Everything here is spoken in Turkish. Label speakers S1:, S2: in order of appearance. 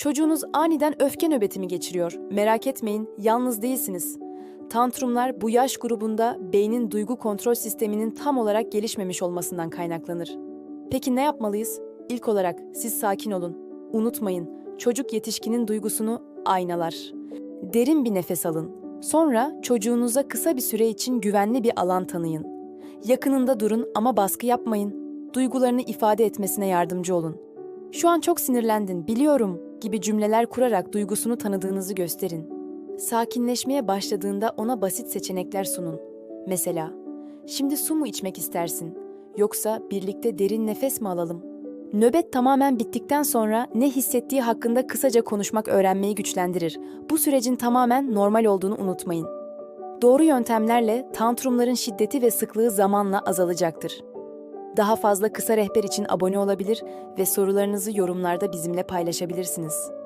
S1: Çocuğunuz aniden öfke nöbeti mi geçiriyor? Merak etmeyin, yalnız değilsiniz. Tantrumlar bu yaş grubunda beynin duygu kontrol sisteminin tam olarak gelişmemiş olmasından kaynaklanır. Peki ne yapmalıyız? İlk olarak siz sakin olun. Unutmayın, çocuk yetişkinin duygusunu aynalar. Derin bir nefes alın. Sonra çocuğunuza kısa bir süre için güvenli bir alan tanıyın. Yakınında durun ama baskı yapmayın. Duygularını ifade etmesine yardımcı olun. Şu an çok sinirlendin, biliyorum gibi cümleler kurarak duygusunu tanıdığınızı gösterin. Sakinleşmeye başladığında ona basit seçenekler sunun. Mesela, şimdi su mu içmek istersin? Yoksa birlikte derin nefes mi alalım? Nöbet tamamen bittikten sonra ne hissettiği hakkında kısaca konuşmak öğrenmeyi güçlendirir. Bu sürecin tamamen normal olduğunu unutmayın. Doğru yöntemlerle tantrumların şiddeti ve sıklığı zamanla azalacaktır. Daha fazla kısa rehber için abone olabilir ve sorularınızı yorumlarda bizimle paylaşabilirsiniz.